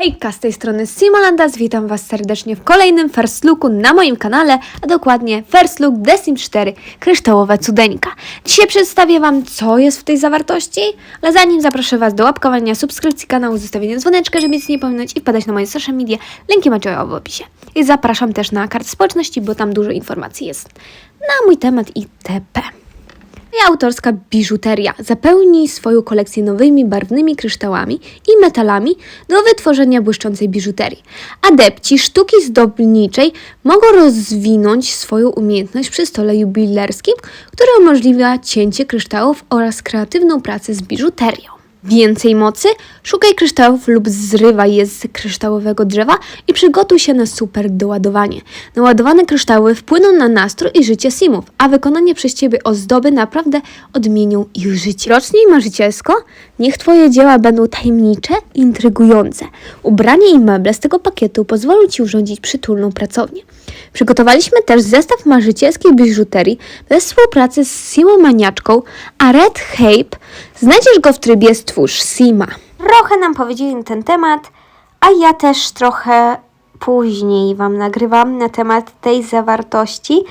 Hejka, z tej strony Simolandas, witam Was serdecznie w kolejnym First Looku na moim kanale, a dokładnie First Look The Sims 4 Kryształowa Cudeńka. Dzisiaj przedstawię Wam, co jest w tej zawartości, ale zanim zaproszę Was do łapkowania, subskrypcji kanału, zostawienia dzwoneczka, żeby nic nie pominąć i wpadać na moje social media, linki macie w opisie. I zapraszam też na kartę społeczności, bo tam dużo informacji jest na mój temat itp. Moja autorska biżuteria zapełni swoją kolekcję nowymi barwnymi kryształami i metalami do wytworzenia błyszczącej biżuterii. Adepci sztuki zdobniczej mogą rozwinąć swoją umiejętność przy stole jubilerskim, który umożliwia cięcie kryształów oraz kreatywną pracę z biżuterią. Więcej mocy? Szukaj kryształów lub zrywaj je z kryształowego drzewa i przygotuj się na super doładowanie. Naładowane kryształy wpłyną na nastrój i życie simów, a wykonanie przez Ciebie ozdoby naprawdę odmienią ich życie. Rocznie i marzycielsko? Niech Twoje dzieła będą tajemnicze i intrygujące. Ubranie i meble z tego pakietu pozwolą Ci urządzić przytulną pracownię. Przygotowaliśmy też zestaw marzycielskiej biżuterii we współpracy z Simomaniaczką, a Red Hape znajdziesz go w trybie Stwórz Sima. Trochę nam powiedzieli na ten temat, a ja też trochę później Wam nagrywam na temat tej zawartości.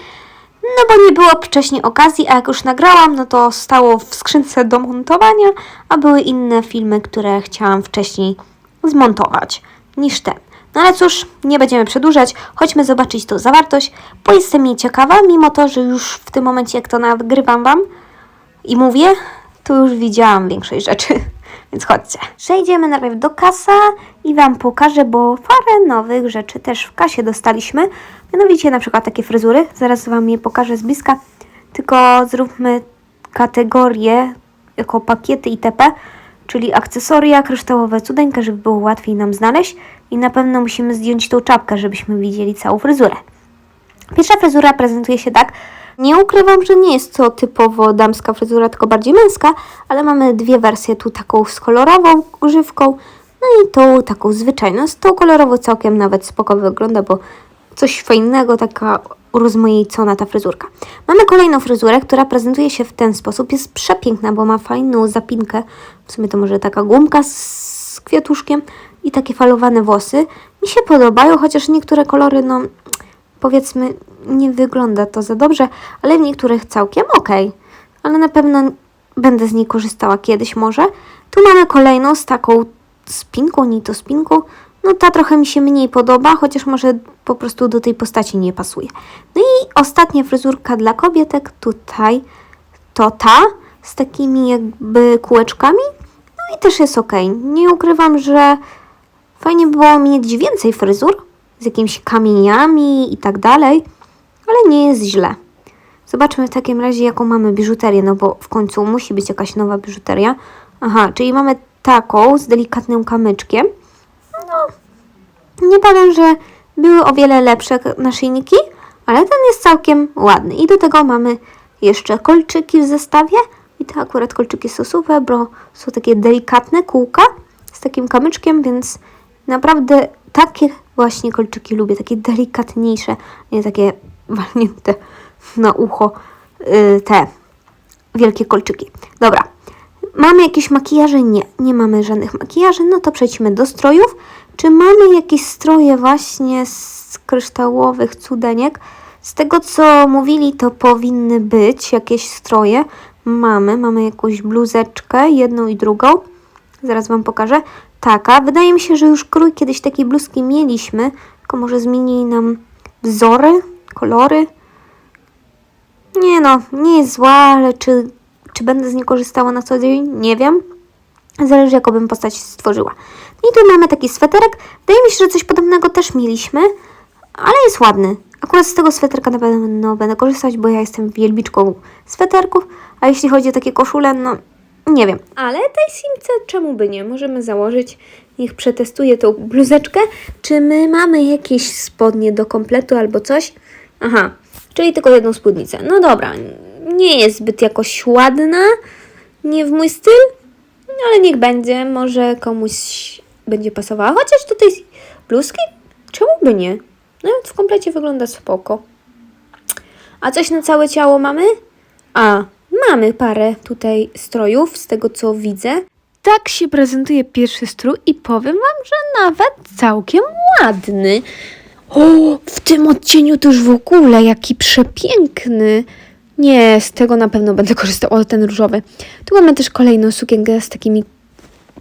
No bo nie było wcześniej okazji, a jak już nagrałam, no to stało w skrzynce do montowania, a były inne filmy, które chciałam wcześniej zmontować niż ten. No ale cóż, nie będziemy przedłużać, chodźmy zobaczyć tą zawartość, bo jestem jej ciekawa, mimo to, że już w tym momencie, jak to nagrywam Wam i mówię, to już widziałam większość rzeczy, więc chodźcie. Przejdziemy najpierw do kasa i Wam pokażę, bo parę nowych rzeczy też w kasie dostaliśmy. Mianowicie na przykład takie fryzury, zaraz Wam je pokażę z bliska, tylko zróbmy kategorie jako pakiety itp., czyli akcesoria, kryształowe cudeńka, żeby było łatwiej nam znaleźć i na pewno musimy zdjąć tą czapkę, żebyśmy widzieli całą fryzurę. Pierwsza fryzura prezentuje się tak. Nie ukrywam, że nie jest to typowo damska fryzura, tylko bardziej męska, ale mamy dwie wersje, tu taką z kolorową grzywką, no i tą taką zwyczajną. Z tą kolorową całkiem nawet spoko wygląda, bo coś fajnego, taka urozmaicona ta fryzurka. Mamy kolejną fryzurę, która prezentuje się w ten sposób. Jest przepiękna, bo ma fajną zapinkę. W sumie to może taka gumka z kwiatuszkiem i takie falowane włosy. Mi się podobają, chociaż niektóre kolory, no powiedzmy, nie wygląda to za dobrze, ale w niektórych całkiem ok. Ale na pewno będę z niej korzystała kiedyś może. Tu mamy kolejną z taką spinką, nie to spinką. No ta trochę mi się mniej podoba, chociaż może po prostu do tej postaci nie pasuje. No i ostatnia fryzurka dla kobietek tutaj to ta z takimi jakby kółeczkami. I też jest ok. Nie ukrywam, że fajnie było mieć więcej fryzur z jakimiś kamieniami i tak dalej, ale nie jest źle. Zobaczmy w takim razie, jaką mamy biżuterię, no bo w końcu musi być jakaś nowa biżuteria. Aha, czyli mamy taką z delikatnym kamyczkiem. No, nie powiem, że były o wiele lepsze naszyjniki, ale ten jest całkiem ładny. I do tego mamy jeszcze kolczyki w zestawie. I te akurat kolczyki są super, bo są takie delikatne kółka z takim kamyczkiem, więc naprawdę takie właśnie kolczyki lubię, takie delikatniejsze, nie takie walnięte na ucho yy, te wielkie kolczyki. Dobra, mamy jakieś makijaże? Nie, nie mamy żadnych makijaży, no to przejdźmy do strojów. Czy mamy jakieś stroje właśnie z kryształowych cudeniek? Z tego co mówili, to powinny być jakieś stroje. Mamy, mamy jakąś bluzeczkę, jedną i drugą. Zaraz Wam pokażę. Taka. Wydaje mi się, że już krój kiedyś takiej bluzki mieliśmy, tylko może zmienili nam wzory, kolory. Nie no, nie jest zła, ale czy, czy będę z niej korzystała na co dzień? Nie wiem. Zależy, jaką bym postać stworzyła. I tu mamy taki sweterek. Wydaje mi się, że coś podobnego też mieliśmy, ale jest ładny. Akurat z tego sweterka na pewno będę korzystać, bo ja jestem wielbiczką sweterków, a jeśli chodzi o takie koszule, no nie wiem. Ale tej simce czemu by nie? Możemy założyć. Niech przetestuję tą bluzeczkę. Czy my mamy jakieś spodnie do kompletu albo coś? Aha, czyli tylko jedną spódnicę. No dobra, nie jest zbyt jakoś ładna, nie w mój styl, ale niech będzie, może komuś będzie pasowała. Chociaż do tej bluzki, czemu by nie? Nawet w komplecie wygląda spoko. A coś na całe ciało mamy? A, mamy parę tutaj strojów, z tego co widzę. tak się prezentuje pierwszy strój i powiem wam, że nawet całkiem ładny. O, w tym odcieniu to już w ogóle jaki przepiękny. Nie, z tego na pewno będę korzystała, ten różowy. Tu mamy też kolejną sukienkę z takimi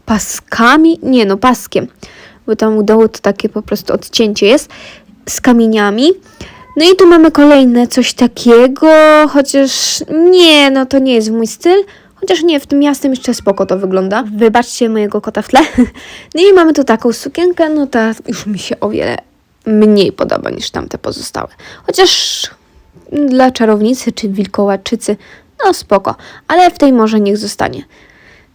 paskami, nie no, paskiem, bo tam u dołu to takie po prostu odcięcie jest, z kamieniami. No i tu mamy kolejne coś takiego, chociaż nie, no to nie jest mój styl, chociaż nie, w tym jasnym jeszcze spoko to wygląda. Wybaczcie mojego kota w tle. No i mamy tu taką sukienkę, no ta już mi się o wiele mniej podoba niż tamte pozostałe. Chociaż dla czarownicy czy wilkołaczycy, no spoko, ale w tej może niech zostanie.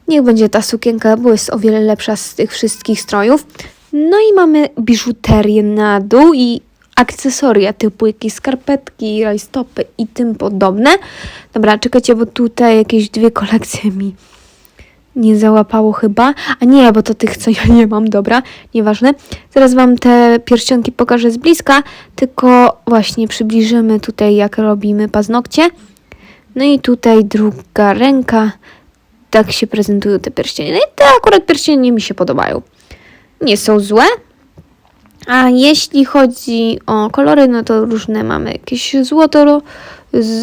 Niech będzie ta sukienka, bo jest o wiele lepsza z tych wszystkich strojów. No i mamy biżuterię na dół i akcesoria typu jakieś skarpetki, rajstopy i tym podobne. Dobra, czekajcie, bo tutaj jakieś dwie kolekcje mi nie załapało chyba. A nie, bo to tych, co ja nie mam, dobra, nieważne. Zaraz Wam te pierścionki pokażę z bliska, tylko właśnie przybliżymy tutaj, jak robimy paznokcie. No i tutaj druga ręka. Tak się prezentują te pierścienie. No i te akurat pierścienie mi się podobają. Nie są złe. A jeśli chodzi o kolory, no to różne mamy jakieś złoto,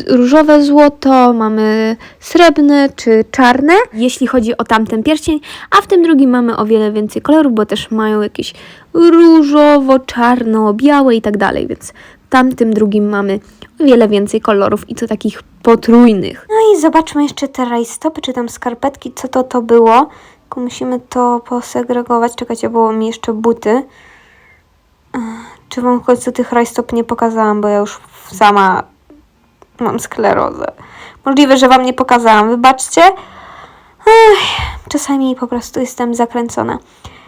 różowe złoto, mamy srebrne czy czarne. Jeśli chodzi o tamten pierścień, a w tym drugim mamy o wiele więcej kolorów, bo też mają jakieś różowo, czarno, białe i tak dalej, więc w tamtym drugim mamy o wiele więcej kolorów i to takich potrójnych. No i zobaczmy jeszcze te rajstopy, czy tam skarpetki, co to to było. Tylko musimy to posegregować. Czekajcie, było mi jeszcze buty. Czy wam w końcu tych rajstop nie pokazałam, bo ja już sama mam sklerozę. Możliwe, że wam nie pokazałam, wybaczcie. Ech, czasami po prostu jestem zakręcona.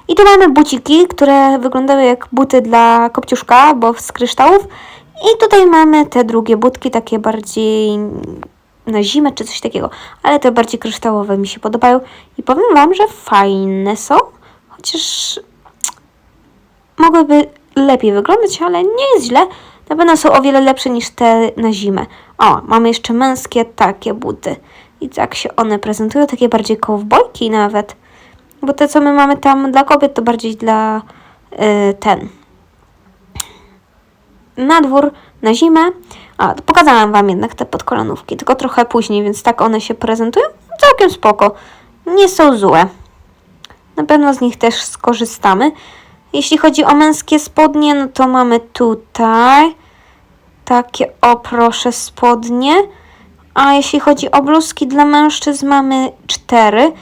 I tu mamy buciki, które wyglądały jak buty dla kopciuszka, bo z kryształów. I tutaj mamy te drugie budki, takie bardziej na zimę czy coś takiego. Ale te bardziej kryształowe mi się podobają. I powiem wam, że fajne są. Chociaż mogłyby lepiej wyglądać, ale nie jest źle. Na pewno są o wiele lepsze niż te na zimę. O, mamy jeszcze męskie takie buty. I tak się one prezentują, takie bardziej kowbojki nawet. Bo te, co my mamy tam dla kobiet, to bardziej dla y, ten. Na dwór, na zimę. A, pokazałam Wam jednak te podkolanówki, tylko trochę później, więc tak one się prezentują. Całkiem spoko. Nie są złe. Na pewno z nich też skorzystamy. Jeśli chodzi o męskie spodnie, no to mamy tutaj takie o spodnie. A jeśli chodzi o bluzki dla mężczyzn, mamy cztery.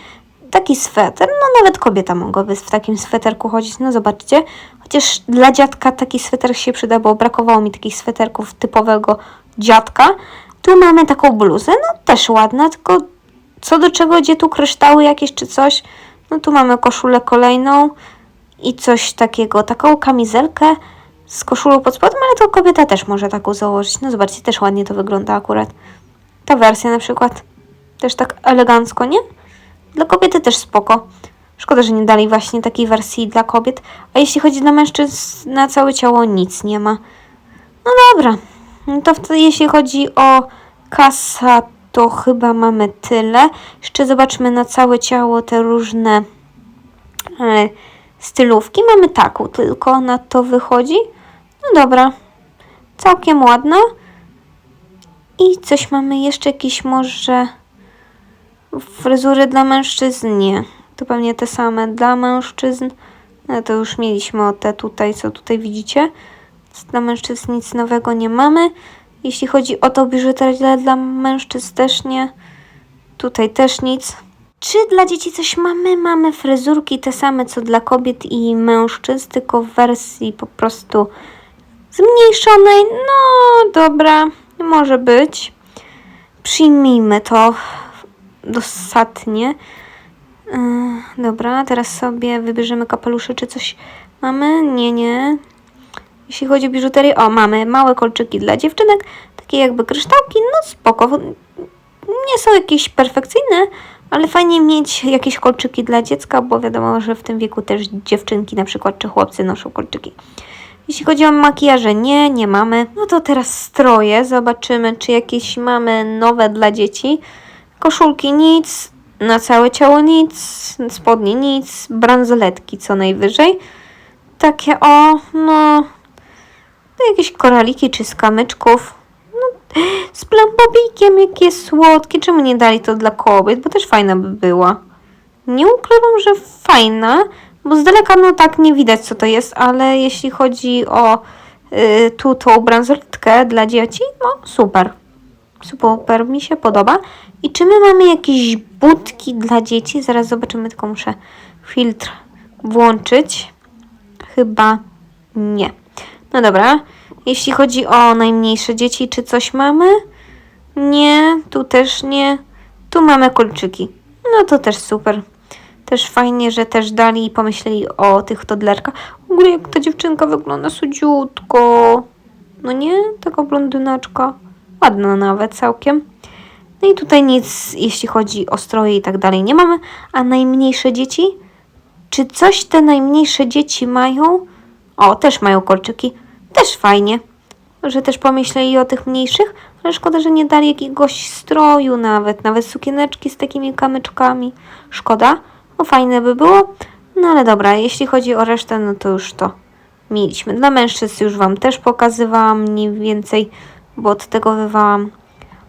Taki sweter, no nawet kobieta mogłaby w takim sweterku chodzić, no zobaczcie. Chociaż dla dziadka taki sweter się przyda, bo brakowało mi takich sweterków typowego dziadka. Tu mamy taką bluzę, no też ładna, tylko co do czego, gdzie tu kryształy jakieś czy coś. No tu mamy koszulę kolejną i coś takiego, taką kamizelkę z koszulą pod spodem, ale to kobieta też może taką założyć. No zobaczcie, też ładnie to wygląda akurat. Ta wersja na przykład. Też tak elegancko, nie? Dla kobiety też spoko. Szkoda, że nie dali właśnie takiej wersji dla kobiet. A jeśli chodzi dla mężczyzn, na całe ciało nic nie ma. No dobra. No to wtedy, jeśli chodzi o kasa, to chyba mamy tyle. Jeszcze zobaczmy na całe ciało te różne e, stylówki. Mamy taką tylko, na to wychodzi. No dobra. Całkiem ładna. I coś mamy jeszcze jakieś może fryzury dla mężczyzn? Nie. To pewnie te same dla mężczyzn. No to już mieliśmy o te tutaj, co tutaj widzicie. Dla mężczyzn nic nowego nie mamy. Jeśli chodzi o to biżuterię dla mężczyzn też nie. Tutaj też nic. Czy dla dzieci coś mamy? Mamy fryzurki te same co dla kobiet i mężczyzn, tylko w wersji po prostu zmniejszonej. No dobra, może być. Przyjmijmy to dosadnie. Yy, dobra, teraz sobie wybierzemy kapelusze, czy coś mamy? Nie, nie. Jeśli chodzi o biżuterię, o, mamy małe kolczyki dla dziewczynek, takie jakby kryształki, no spoko. Nie są jakieś perfekcyjne, ale fajnie mieć jakieś kolczyki dla dziecka, bo wiadomo, że w tym wieku też dziewczynki na przykład, czy chłopcy noszą kolczyki. Jeśli chodzi o makijaże, nie, nie mamy. No to teraz stroje, zobaczymy, czy jakieś mamy nowe dla dzieci. Koszulki nic, Na całe ciało nic, spodnie nic, bransoletki co najwyżej. Takie o, no, no jakieś koraliki czy z kamyczków. No, z blambobikiem, jakie słodkie. Czemu nie dali to dla kobiet? Bo też fajna by była. Nie ukrywam, że fajna, bo z daleka no tak nie widać co to jest, ale jeśli chodzi o y, tu tą bransoletkę dla dzieci, no super. Super, mi się podoba. I czy my mamy jakieś budki dla dzieci? Zaraz zobaczymy, tylko muszę filtr włączyć. Chyba nie. No dobra. Jeśli chodzi o najmniejsze dzieci, czy coś mamy? Nie, tu też nie. Tu mamy kolczyki. No to też super. Też fajnie, że też dali i pomyśleli o tych toddlerkach. W ogóle jak ta dziewczynka wygląda sudziutko. No nie? Taka blondynaczka. Ładna nawet całkiem. No i tutaj nic, jeśli chodzi o stroje i tak dalej, nie mamy. A najmniejsze dzieci? Czy coś te najmniejsze dzieci mają? O, też mają kolczyki. Też fajnie, że też pomyśleli o tych mniejszych, ale szkoda, że nie dali jakiegoś stroju nawet, nawet sukieneczki z takimi kamyczkami. Szkoda, no fajne by było. No ale dobra, jeśli chodzi o resztę, no to już to mieliśmy. Dla mężczyzn już Wam też pokazywałam mniej więcej, bo od tego wywałam.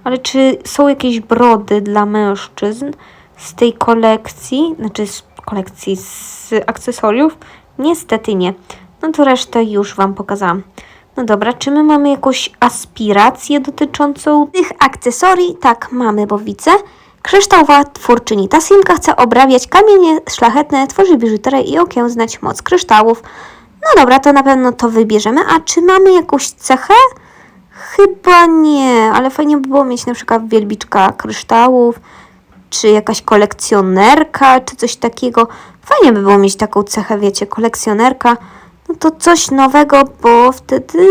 Ale czy są jakieś brody dla mężczyzn z tej kolekcji, znaczy z kolekcji z akcesoriów? Niestety nie. No to resztę już Wam pokazałam. No dobra, czy my mamy jakąś aspirację dotyczącą tych akcesorii? Tak, mamy, bo widzę. Kryształowa twórczyni. Ta Simka chce obrabiać kamienie szlachetne, tworzy biżuterię i okiełznać moc kryształów. No dobra, to na pewno to wybierzemy. A czy mamy jakąś cechę? Chyba nie, ale fajnie by było mieć na przykład wielbiczka kryształów, czy jakaś kolekcjonerka, czy coś takiego. Fajnie by było mieć taką cechę, wiecie, kolekcjonerka. No to coś nowego, bo wtedy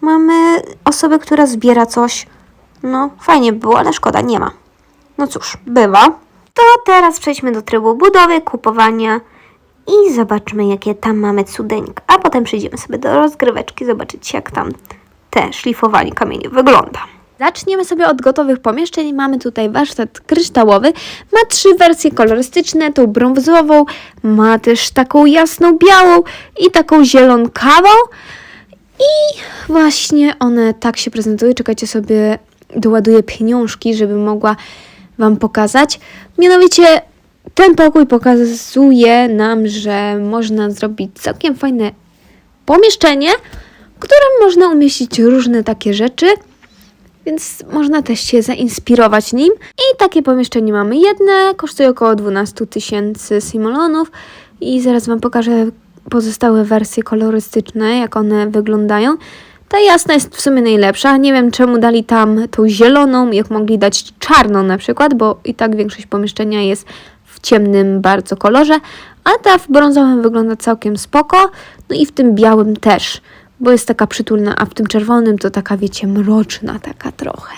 mamy osobę, która zbiera coś. No, fajnie by było, ale szkoda, nie ma. No cóż, bywa. To teraz przejdźmy do trybu budowy, kupowania i zobaczmy, jakie tam mamy cudeńka. A potem przejdziemy sobie do rozgryweczki, zobaczyć jak tam te szlifowanie kamienie wygląda. Zaczniemy sobie od gotowych pomieszczeń. Mamy tutaj warsztat kryształowy. Ma trzy wersje kolorystyczne, tą brązową, ma też taką jasną białą i taką zielonkawą. I właśnie one tak się prezentują. Czekajcie sobie, doładuję pieniążki, żeby mogła Wam pokazać. Mianowicie ten pokój pokazuje nam, że można zrobić całkiem fajne pomieszczenie, w którym można umieścić różne takie rzeczy, więc można też się zainspirować nim. I takie pomieszczenie mamy jedne, kosztuje około 12 tysięcy simolonów i zaraz Wam pokażę pozostałe wersje kolorystyczne, jak one wyglądają. Ta jasna jest w sumie najlepsza. Nie wiem czemu dali tam tą zieloną, jak mogli dać czarną na przykład, bo i tak większość pomieszczenia jest w ciemnym bardzo kolorze, a ta w brązowym wygląda całkiem spoko, no i w tym białym też, bo jest taka przytulna, a w tym czerwonym to taka, wiecie, mroczna taka trochę,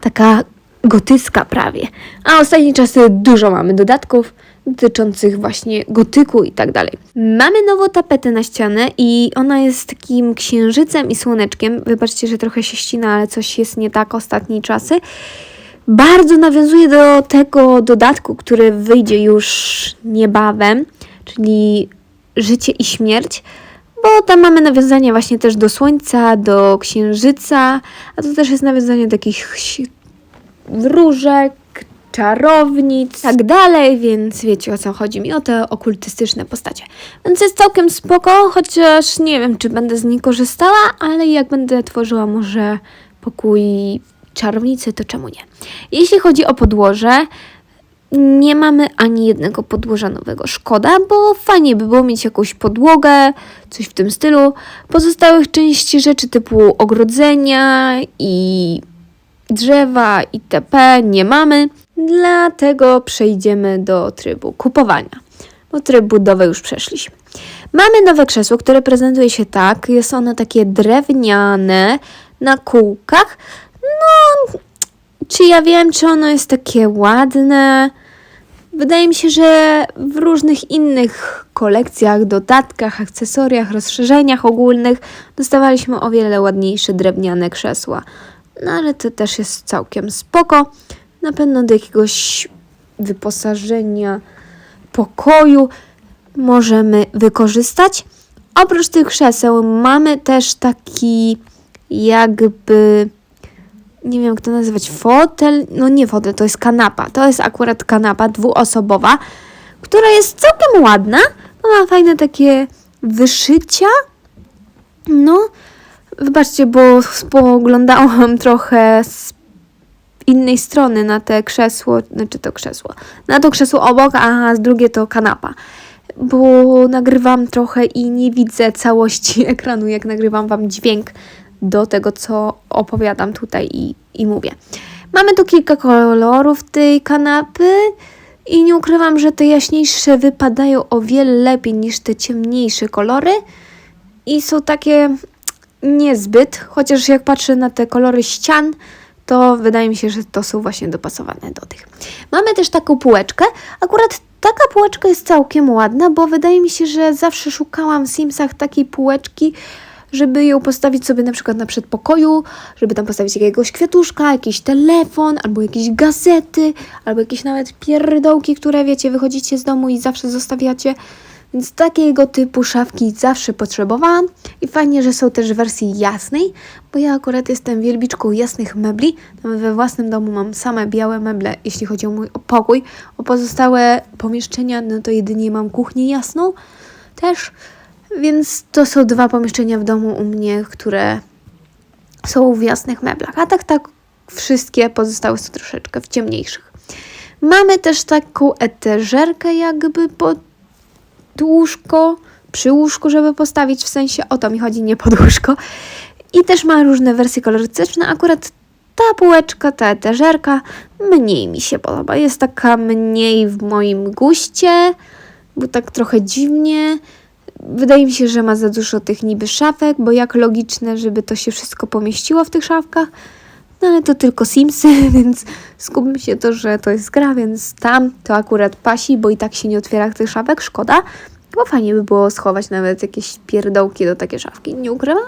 taka gotycka prawie. A ostatnie czasy dużo mamy dodatków dotyczących właśnie gotyku i tak dalej. Mamy nową tapetę na ścianę i ona jest takim księżycem i słoneczkiem. Wybaczcie, że trochę się ścina, ale coś jest nie tak ostatnie czasy bardzo nawiązuje do tego dodatku, który wyjdzie już niebawem, czyli Życie i Śmierć, bo tam mamy nawiązanie właśnie też do Słońca, do Księżyca, a to też jest nawiązanie do jakichś wróżek, czarownic, tak dalej, więc wiecie o co chodzi mi, o te okultystyczne postacie. Więc jest całkiem spoko, chociaż nie wiem, czy będę z niej korzystała, ale jak będę tworzyła może pokój czarownicy, to czemu nie? Jeśli chodzi o podłoże, nie mamy ani jednego podłoża nowego. Szkoda, bo fajnie by było mieć jakąś podłogę, coś w tym stylu. Pozostałych części rzeczy typu ogrodzenia i drzewa itp. nie mamy. Dlatego przejdziemy do trybu kupowania. Bo tryb budowy już przeszliśmy. Mamy nowe krzesło, które prezentuje się tak. Jest ono takie drewniane na kółkach. No, czy ja wiem, czy ono jest takie ładne? Wydaje mi się, że w różnych innych kolekcjach, dodatkach, akcesoriach, rozszerzeniach ogólnych dostawaliśmy o wiele ładniejsze drewniane krzesła. No ale to też jest całkiem spoko. Na pewno do jakiegoś wyposażenia pokoju możemy wykorzystać. Oprócz tych krzeseł mamy też taki jakby nie wiem jak to nazywać, fotel, no nie fotel, to jest kanapa. To jest akurat kanapa dwuosobowa, która jest całkiem ładna, bo ma fajne takie wyszycia. No, wybaczcie, bo spoglądałam trochę z innej strony na te krzesło, znaczy to krzesło, na to krzesło obok, a z drugie to kanapa. Bo nagrywam trochę i nie widzę całości ekranu, jak nagrywam wam dźwięk do tego, co opowiadam tutaj i, i mówię. Mamy tu kilka kolorów tej kanapy i nie ukrywam, że te jaśniejsze wypadają o wiele lepiej niż te ciemniejsze kolory i są takie niezbyt, chociaż jak patrzę na te kolory ścian, to wydaje mi się, że to są właśnie dopasowane do tych. Mamy też taką półeczkę. Akurat taka półeczka jest całkiem ładna, bo wydaje mi się, że zawsze szukałam w Simsach takiej półeczki, żeby ją postawić sobie na przykład na przedpokoju, żeby tam postawić jakiegoś kwiatuszka, jakiś telefon, albo jakieś gazety, albo jakieś nawet pierdołki, które wiecie, wychodzicie z domu i zawsze zostawiacie. Więc takiego typu szafki zawsze potrzebowałam i fajnie, że są też w wersji jasnej, bo ja akurat jestem wielbiczką jasnych mebli. Nawet we własnym domu mam same białe meble, jeśli chodzi o mój pokój. O pozostałe pomieszczenia, no to jedynie mam kuchnię jasną też. Więc to są dwa pomieszczenia w domu u mnie, które są w jasnych meblach. A tak, tak, wszystkie pozostałe są troszeczkę w ciemniejszych. Mamy też taką etażerkę jakby pod łóżko, przy łóżku, żeby postawić, w sensie o to mi chodzi, nie pod łóżko. I też ma różne wersje kolorystyczne. Akurat ta półeczka, ta etażerka mniej mi się podoba. Jest taka mniej w moim guście, bo tak trochę dziwnie. Wydaje mi się, że ma za dużo tych niby szafek, bo jak logiczne, żeby to się wszystko pomieściło w tych szafkach. No ale to tylko Simsy, więc skupmy się to, że to jest gra, więc tam to akurat pasi, bo i tak się nie otwiera tych szafek, szkoda. Bo fajnie by było schować nawet jakieś pierdołki do takiej szafki. Nie ukrywam.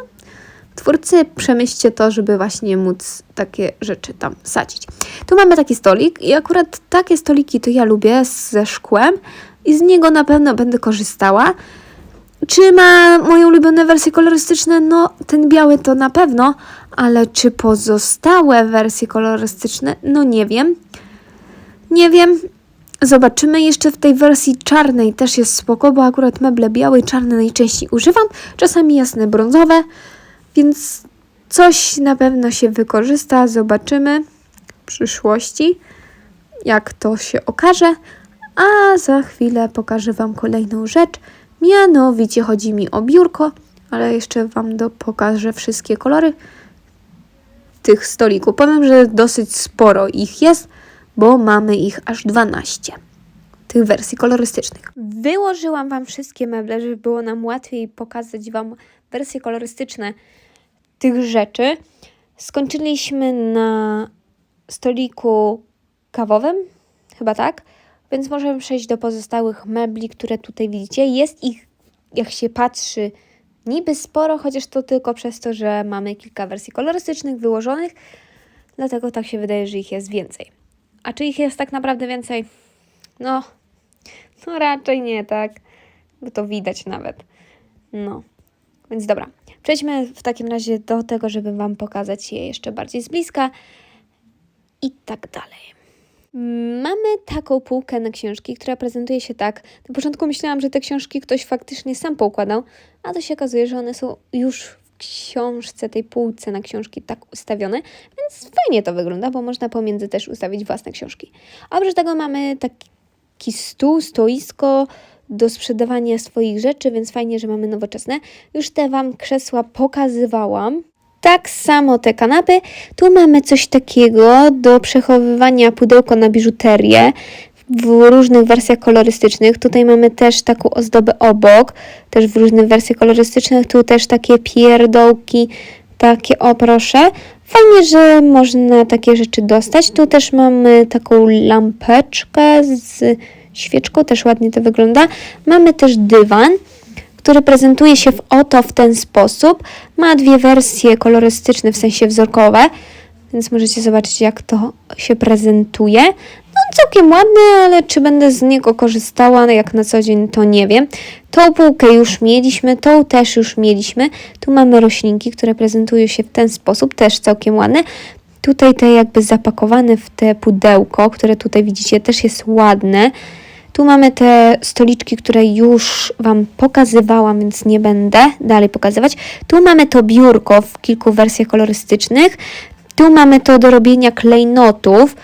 Twórcy, przemyślcie to, żeby właśnie móc takie rzeczy tam sadzić. Tu mamy taki stolik i akurat takie stoliki to ja lubię ze szkłem i z niego na pewno będę korzystała. Czy ma moje ulubione wersje kolorystyczne? No, ten biały to na pewno, ale czy pozostałe wersje kolorystyczne? No nie wiem. Nie wiem. Zobaczymy jeszcze w tej wersji czarnej też jest spoko, bo akurat meble białe i czarne najczęściej używam, czasami jasne brązowe, więc coś na pewno się wykorzysta. Zobaczymy w przyszłości, jak to się okaże. A za chwilę pokażę Wam kolejną rzecz. Mianowicie chodzi mi o biurko, ale jeszcze Wam do pokażę wszystkie kolory tych stolików. Powiem, że dosyć sporo ich jest, bo mamy ich aż 12 tych wersji kolorystycznych. Wyłożyłam Wam wszystkie meble, żeby było nam łatwiej pokazać Wam wersje kolorystyczne tych rzeczy. Skończyliśmy na stoliku kawowym, chyba tak, więc możemy przejść do pozostałych mebli, które tutaj widzicie. Jest ich, jak się patrzy, niby sporo, chociaż to tylko przez to, że mamy kilka wersji kolorystycznych wyłożonych, dlatego tak się wydaje, że ich jest więcej. A czy ich jest tak naprawdę więcej? No, no raczej nie, tak? Bo to widać nawet. No, więc dobra. Przejdźmy w takim razie do tego, żeby Wam pokazać je jeszcze bardziej z bliska i tak dalej. Mamy taką półkę na książki, która prezentuje się tak. Na początku myślałam, że te książki ktoś faktycznie sam poukładał, a to się okazuje, że one są już w książce, tej półce na książki tak ustawione, więc fajnie to wygląda, bo można pomiędzy też ustawić własne książki. Oprócz tego mamy taki stół, stoisko do sprzedawania swoich rzeczy, więc fajnie, że mamy nowoczesne. Już te Wam krzesła pokazywałam. Tak samo te kanapy. Tu mamy coś takiego do przechowywania pudełko na biżuterię w różnych wersjach kolorystycznych. Tutaj mamy też taką ozdobę obok, też w różnych wersjach kolorystycznych. Tu też takie pierdołki, takie o proszę. Fajnie, że można takie rzeczy dostać. Tu też mamy taką lampeczkę z świeczką, też ładnie to wygląda. Mamy też dywan który prezentuje się w oto w ten sposób. Ma dwie wersje kolorystyczne, w sensie wzorkowe. więc możecie zobaczyć, jak to się prezentuje. No, całkiem ładny, ale czy będę z niego korzystała no, jak na co dzień, to nie wiem. Tą półkę już mieliśmy, tą też już mieliśmy. Tu mamy roślinki, które prezentują się w ten sposób, też całkiem ładne. Tutaj te jakby zapakowane w te pudełko, które tutaj widzicie, też jest ładne. Tu mamy te stoliczki, które już Wam pokazywałam, więc nie będę dalej pokazywać. Tu mamy to biurko w kilku wersjach kolorystycznych. Tu mamy to do robienia klejnotów,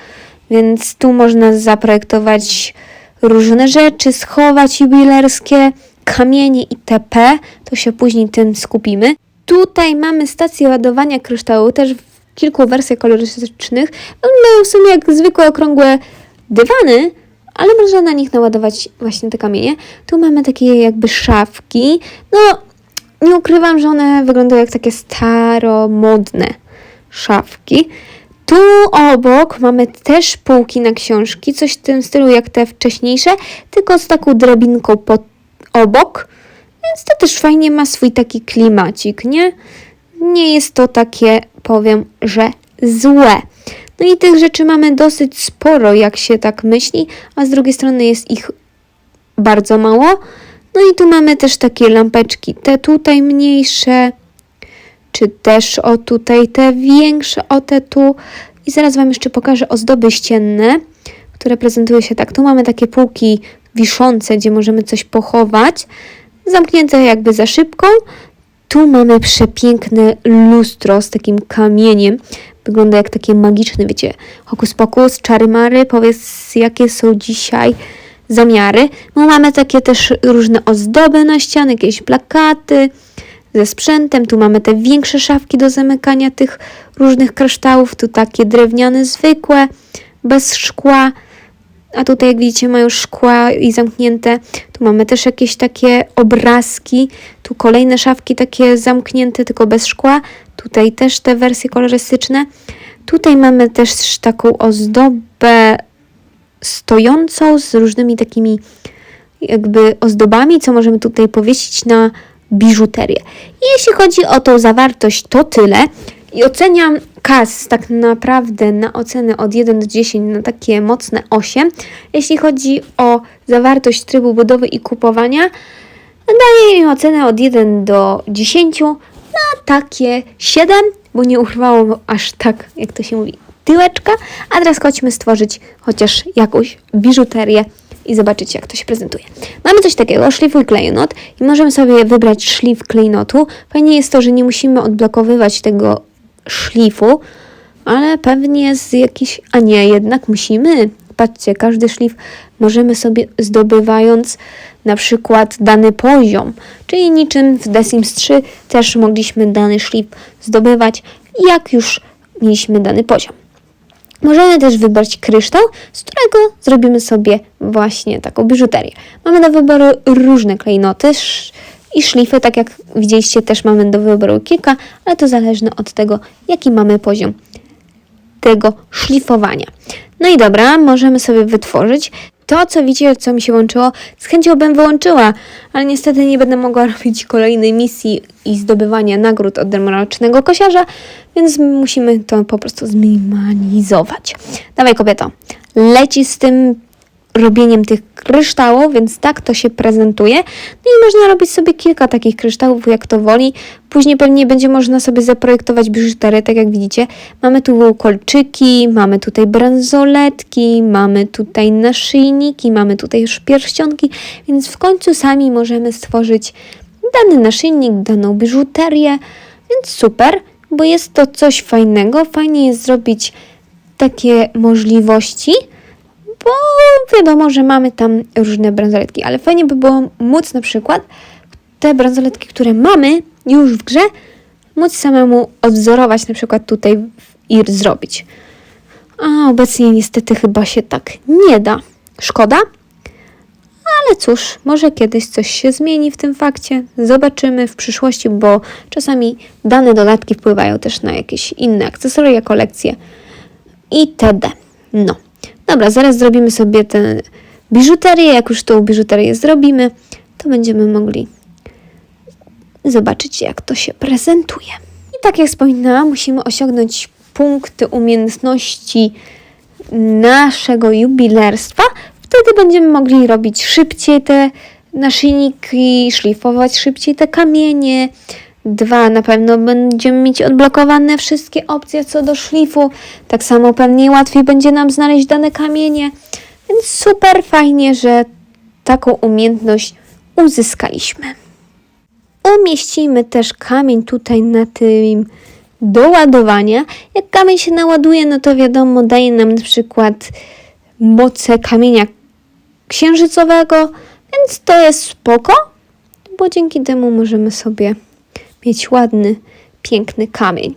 więc tu można zaprojektować różne rzeczy, schować jubilerskie, kamienie itp. To się później tym skupimy. Tutaj mamy stację ładowania kryształu, też w kilku wersjach kolorystycznych. One mają w sumie jak zwykłe okrągłe dywany, ale można na nich naładować właśnie te kamienie. Tu mamy takie jakby szafki. No, nie ukrywam, że one wyglądają jak takie staromodne szafki. Tu obok mamy też półki na książki, coś w tym stylu jak te wcześniejsze, tylko z taką drabinką pod obok. Więc to też fajnie ma swój taki klimacik, nie? Nie jest to takie, powiem, że złe. No i tych rzeczy mamy dosyć sporo, jak się tak myśli, a z drugiej strony jest ich bardzo mało. No i tu mamy też takie lampeczki, te tutaj mniejsze, czy też o tutaj te większe, o te tu. I zaraz Wam jeszcze pokażę ozdoby ścienne, które prezentują się tak. Tu mamy takie półki wiszące, gdzie możemy coś pochować, zamknięte jakby za szybką. Tu mamy przepiękne lustro z takim kamieniem. Wygląda jak takie magiczne, wiecie, hokus pokus, czary mary. Powiedz, jakie są dzisiaj zamiary. No mamy takie też różne ozdoby na ściany, jakieś plakaty ze sprzętem. Tu mamy te większe szafki do zamykania tych różnych kryształów. Tu takie drewniane, zwykłe, bez szkła. A tutaj, jak widzicie, mają szkła i zamknięte. Tu mamy też jakieś takie obrazki. Tu kolejne szafki takie zamknięte, tylko bez szkła. Tutaj też te wersje kolorystyczne. Tutaj mamy też taką ozdobę stojącą z różnymi takimi jakby ozdobami, co możemy tutaj powiesić na biżuterię. Jeśli chodzi o tą zawartość, to tyle. I oceniam kas tak naprawdę na ocenę od 1 do 10 na takie mocne 8. Jeśli chodzi o zawartość trybu budowy i kupowania, daję im ocenę od 1 do 10 na takie 7, bo nie urwało aż tak, jak to się mówi, tyłeczka. A teraz chodźmy stworzyć chociaż jakąś biżuterię i zobaczyć, jak to się prezentuje. Mamy coś takiego, szlifuj klejnot i możemy sobie wybrać szlif klejnotu. Fajnie jest to, że nie musimy odblokowywać tego szlifu, ale pewnie z jakiś... A nie, jednak musimy. Patrzcie, każdy szlif możemy sobie zdobywając na przykład dany poziom, czyli niczym w The Sims 3 też mogliśmy dany szlif zdobywać, jak już mieliśmy dany poziom. Możemy też wybrać kryształ, z którego zrobimy sobie właśnie taką biżuterię. Mamy do wyboru różne klejnoty i szlify, tak jak widzieliście też mamy do wyboru kilka, ale to zależne od tego, jaki mamy poziom tego szlifowania. No i dobra, możemy sobie wytworzyć. To, co widzicie, co mi się łączyło, z chęcią bym wyłączyła, ale niestety nie będę mogła robić kolejnej misji i zdobywania nagród od demonicznego kosiarza, więc musimy to po prostu zminimalizować. Dawaj, kobieto, leci z tym robieniem tych kryształów, więc tak to się prezentuje. No i można robić sobie kilka takich kryształów, jak to woli. Później pewnie będzie można sobie zaprojektować biżuterię, tak jak widzicie. Mamy tu kolczyki, mamy tutaj bransoletki, mamy tutaj naszyjniki, mamy tutaj już pierścionki, więc w końcu sami możemy stworzyć dany naszyjnik, daną biżuterię, więc super, bo jest to coś fajnego. Fajnie jest zrobić takie możliwości, bo wiadomo, że mamy tam różne bransoletki, ale fajnie by było móc na przykład te bransoletki, które mamy już w grze, móc samemu odwzorować na przykład tutaj i zrobić. A obecnie niestety chyba się tak nie da. Szkoda, ale cóż, może kiedyś coś się zmieni w tym fakcie. Zobaczymy w przyszłości, bo czasami dane dodatki wpływają też na jakieś inne akcesoria, kolekcje itd. No. Dobra, zaraz zrobimy sobie tę biżuterię. Jak już tą biżuterię zrobimy, to będziemy mogli zobaczyć, jak to się prezentuje. I tak jak wspominałam, musimy osiągnąć punkty umiejętności naszego jubilerstwa, wtedy będziemy mogli robić szybciej te naszyjniki, szlifować szybciej te kamienie. Dwa, na pewno będziemy mieć odblokowane wszystkie opcje co do szlifu. Tak samo pewnie łatwiej będzie nam znaleźć dane kamienie. Więc super fajnie, że taką umiejętność uzyskaliśmy. Umieścimy też kamień tutaj na tym do ładowania. Jak kamień się naładuje, no to wiadomo, daje nam na przykład moce kamienia księżycowego, więc to jest spoko, bo dzięki temu możemy sobie mieć ładny, piękny kamień.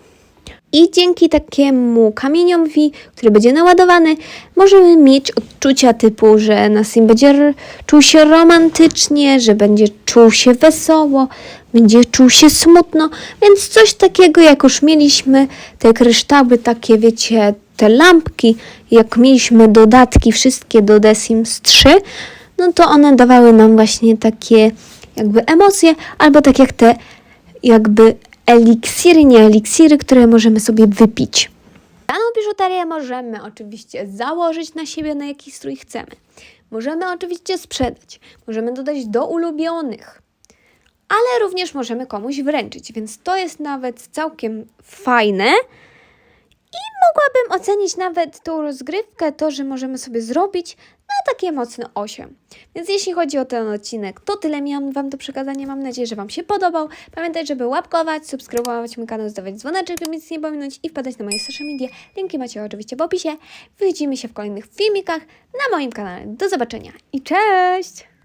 I dzięki takiemu kamieniowi, który będzie naładowany, możemy mieć odczucia typu, że Nasim będzie czuł się romantycznie, że będzie czuł się wesoło, będzie czuł się smutno, więc coś takiego jak już mieliśmy te kryształy, takie wiecie, te lampki, jak mieliśmy dodatki wszystkie do The Sims 3, no to one dawały nam właśnie takie jakby emocje, albo tak jak te jakby eliksiry, nie eliksiry, które możemy sobie wypić. Daną biżuterię możemy oczywiście założyć na siebie, na jaki strój chcemy. Możemy oczywiście sprzedać, możemy dodać do ulubionych, ale również możemy komuś wręczyć, więc to jest nawet całkiem fajne. I mogłabym ocenić nawet tą rozgrywkę, to, że możemy sobie zrobić na takie mocne 8. Więc jeśli chodzi o ten odcinek, to tyle miałam Wam do przekazania. Mam nadzieję, że Wam się podobał. Pamiętajcie, żeby łapkować, subskrybować mój kanał, zdawać dzwoneczek, by nic nie pominąć i wpadać na moje social media. Linki macie oczywiście w opisie. Widzimy się w kolejnych filmikach na moim kanale. Do zobaczenia i cześć!